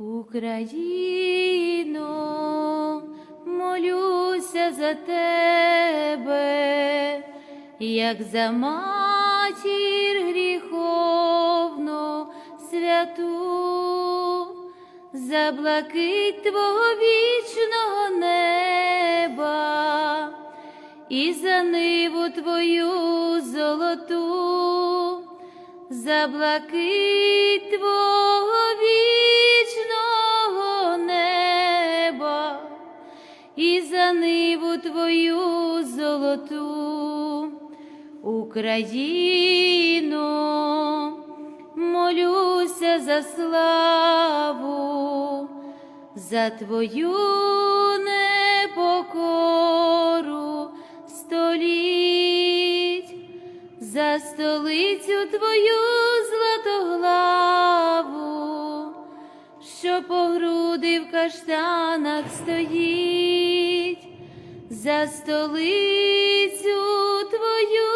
Україно, молюся за тебе, як за матір гріховну святу, за блакить твого вічного неба і за ниву твою золоту, за блакить твого вічного за ниву твою золоту, Україно, молюся за славу, за твою непокору. Століть, за столицю твою златоглаву, що по груди в каштанах стоїть, за столицю твою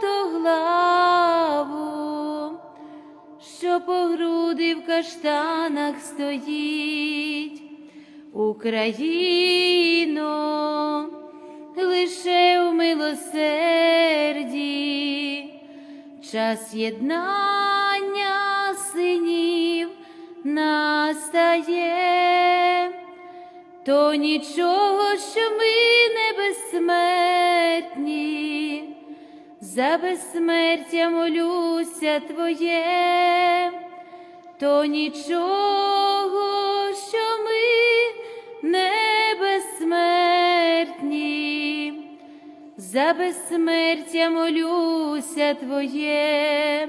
златоглаву, що по груди в каштанах стоїть, Україно, лише у милосерді, час єднання синів настає, то нічого, що ми не безсмертні, за безсмертя молюся Твоє, то нічого, що ми не безсмертні, за безсмертя молюся Твоє,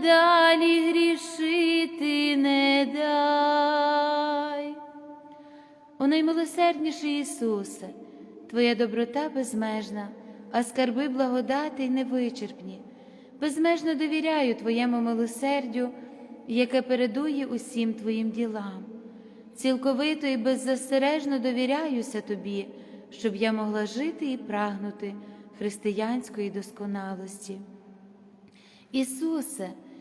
і надалі грішити не дай. О наймилосердніший Ісусе, Твоя доброта безмежна, а скарби благодати невичерпні. Безмежно довіряю Твоєму милосердю, яке передує усім Твоїм ділам. Цілковито і беззастережно довіряюся Тобі, щоб я могла жити і прагнути християнської досконалості. Ісусе,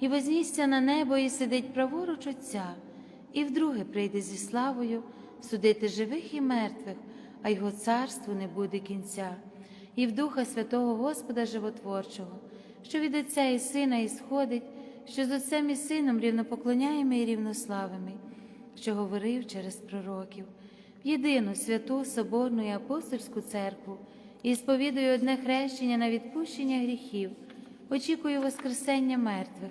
і вознісся на небо, і сидить праворуч Отця, і вдруге прийде зі славою судити живих і мертвих, а його царству не буде кінця, і в Духа Святого Господа Животворчого, що від Отця і Сина ісходить, що з Отцем і Сином рівнопоклоняємо і рівнославими, що говорив через пророків, в єдину святу Соборну і апостольську церкву і сповідую одне хрещення на відпущення гріхів, очікую Воскресення мертвих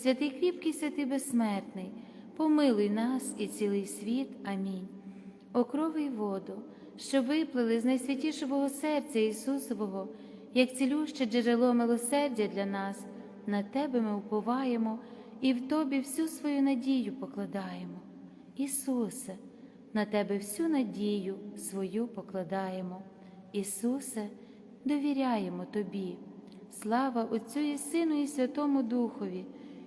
святий кріпкий, святий безсмертний, помилуй нас і цілий світ. Амінь. Окрови й воду, що виплили з найсвятішого серця Ісусового, як цілюще джерело милосердя для нас, на Тебе ми уповаємо і в Тобі всю свою надію покладаємо. Ісусе, на Тебе всю надію свою покладаємо. Ісусе, довіряємо Тобі. Слава Отцю і Сину, і Святому Духові,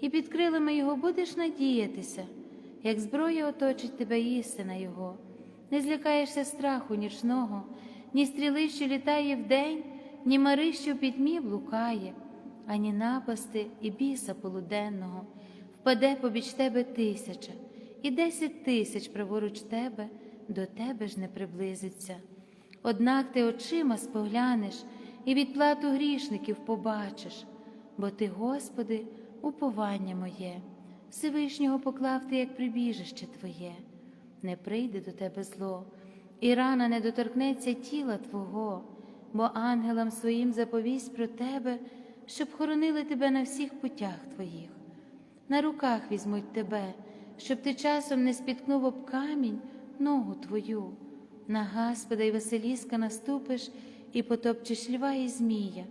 і під крилами Його будеш надіятися, як зброя оточить тебе істина Його, не злякаєшся страху нічного, ні стріли, що літає вдень, ні мари, що в пітьмі блукає, ані напасти і біса полуденного, впаде побіч тебе тисяча, і десять тисяч праворуч тебе, до тебе ж не приблизиться. Однак ти очима споглянеш і відплату грішників побачиш, бо ти, Господи, уповання моє, Всевишнього поклав ти, як прибіжище Твоє, не прийде до тебе зло, і рана не доторкнеться тіла Твого, бо ангелам своїм заповість про тебе, щоб хоронили тебе на всіх путях Твоїх. На руках візьмуть тебе, щоб ти часом не спіткнув об камінь ногу Твою. На Господа й Василіска наступиш і потопчеш льва і змія,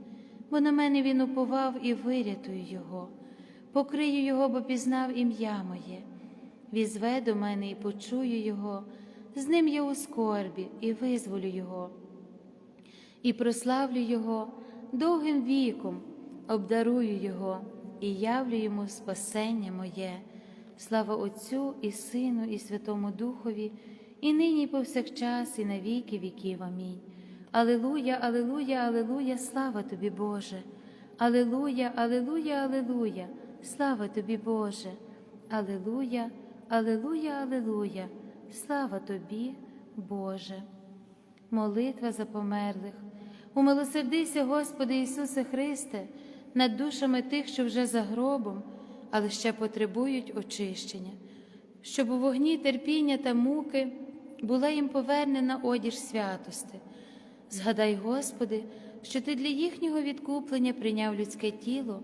бо на мене він уповав і вирятую його, покрию його, бо пізнав ім'я моє, візве до мене і почую його, з ним я у скорбі і визволю його, і прославлю Його довгим віком, обдарую Його і явлю йому спасення моє. Слава Отцю і Сину, і Святому Духові, і нині, і повсякчас, і на віки віків. Амінь. Алилуя, Алилуя, Алилуя, слава тобі, Боже. Алилуя, Алилуя, Алилуя, слава тобі, Боже. Алилуя, Алилуя, Алилуя, слава тобі, Боже. Молитва за померлих. Умилосердися, Господи Ісусе Христе, над душами тих, що вже за гробом, але ще потребують очищення, щоб у вогні терпіння та муки була їм повернена одіж святости. Згадай, Господи, що Ти для їхнього відкуплення прийняв людське тіло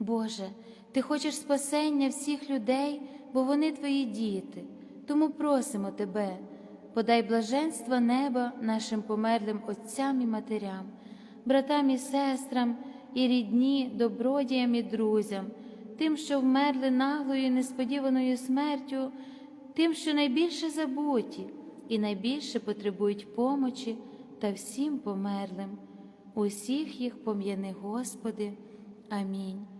Боже, Ти хочеш спасення всіх людей, бо вони Твої діти. Тому просимо Тебе, подай блаженства неба нашим померлим отцям і матерям, братам і сестрам, і рідні, добродіям і друзям, тим, що вмерли наглою і несподіваною смертю, тим, що найбільше забуті і найбільше потребують помочі та всім померлим. Усіх їх пом'яни, Господи. Амінь.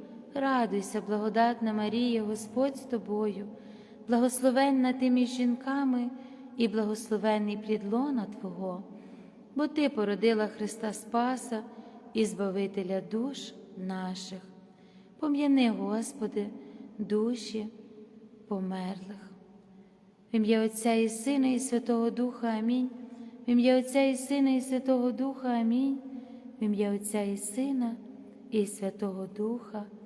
радуйся, благодатна Марія, Господь з тобою, благословенна ти між жінками і благословенний плід лона Твого, бо Ти породила Христа Спаса і Збавителя душ наших. Пом'яни, Господи, душі померлих. В ім'я Отця і Сина, і Святого Духа Амінь. В ім'я Отця і Сина, і Святого Духа Амінь. В ім'я Отця і Сина, і Святого Духа. Амінь.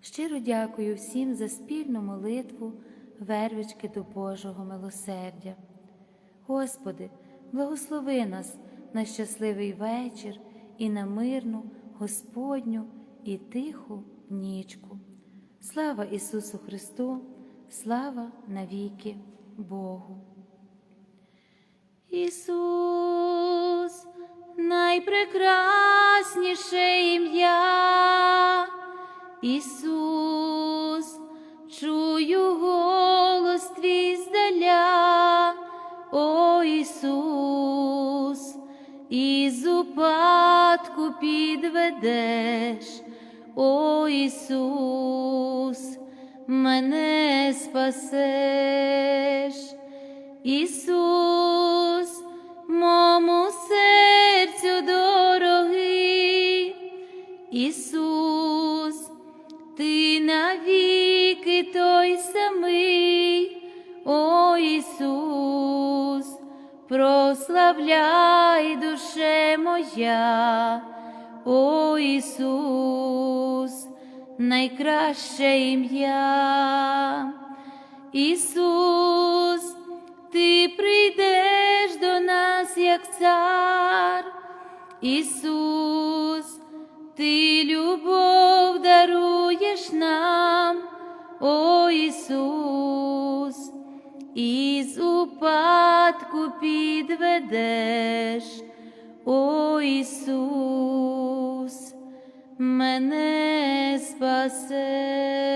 Щиро дякую всім за спільну молитву, вервички до Божого милосердя. Господи, благослови нас на щасливий вечір і на мирну, Господню і тиху нічку. Слава Ісусу Христу! Слава навіки Богу. Ісус, найпрекрасніше ім'я, Ісус, чую голос твій здаля, о Ісус, із упадку підведеш, о Ісус мене спасеш, Ісус, мому серцю дорогий, Ісус, Ти навіки той самий, о Ісус, прославляй душе моя, о Ісус найкраще ім'я. Ісус, Ти прийдеш Ісус, Ти любов даруєш нам, о Ісус, із упадку підведеш, о Ісус мене спасе.